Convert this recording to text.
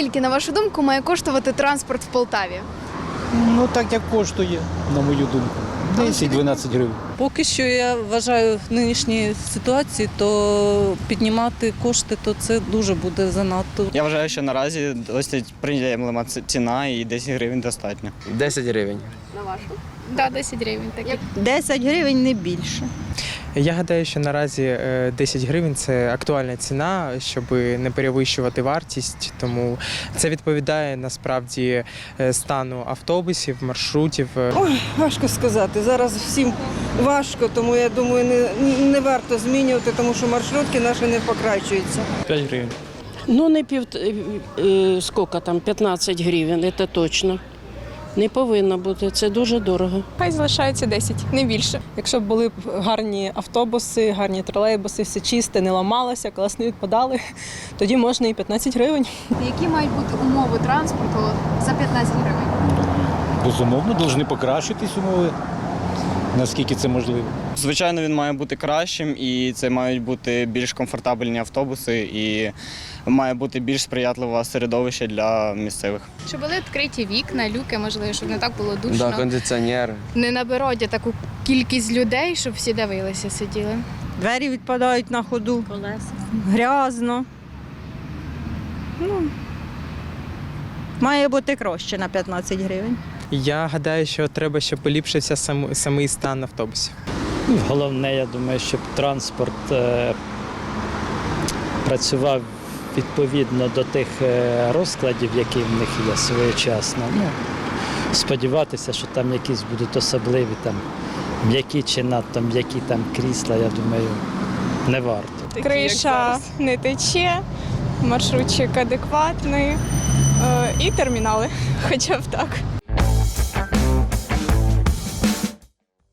Скільки, на вашу думку, має коштувати транспорт в Полтаві? Ну так як коштує, на мою думку. 10-12 гривень. Поки що я вважаю в нинішній ситуації, то піднімати кошти, то це дуже буде занадто. Я вважаю, що наразі досить приємлива ціна і 10 гривень достатньо. 10 гривень. На вашу? Да, 10 гривень такі. 10 гривень не більше. Я гадаю, що наразі е, 10 гривень це актуальна ціна, щоб не перевищувати вартість. Тому це відповідає насправді е, стану автобусів, маршрутів. е, Ой, важко сказати. Зараз всім важко, тому я думаю, не, не варто змінювати, тому що маршрутки наші не покращуються. 5 гривень. Ну, не пів, е, скільки там, 15 гривень, це точно. Не повинно бути, це дуже дорого. Хай залишається 10, не більше. Якщо б були б гарні автобуси, гарні тролейбуси, все чисте, не ламалося, класно не відпадали, тоді можна і 15 гривень. Які мають бути умови транспорту за 15 гривень? Безумовно, повинні покращитись умови, наскільки це можливо. Звичайно, він має бути кращим, і це мають бути більш комфортабельні автобуси, і має бути більш сприятливе середовище для місцевих. Щоб були відкриті вікна, люки, можливо, щоб не так було Да, кондиціонер. Не на бороді таку кількість людей, щоб всі дивилися, сиділи. Двері відпадають на ходу. Грязно. Ну, має бути краще на 15 гривень. Я гадаю, що треба, щоб поліпшився сам, самий стан автобусів. Ну, Головне, я думаю, щоб транспорт е, працював відповідно до тих е, розкладів, які в них є своєчасно. Ну, сподіватися, що там якісь будуть особливі там м'які чи надто м'які там крісла, я думаю, не варто. Криша не тече, маршрутчик адекватний е, і термінали, хоча б так.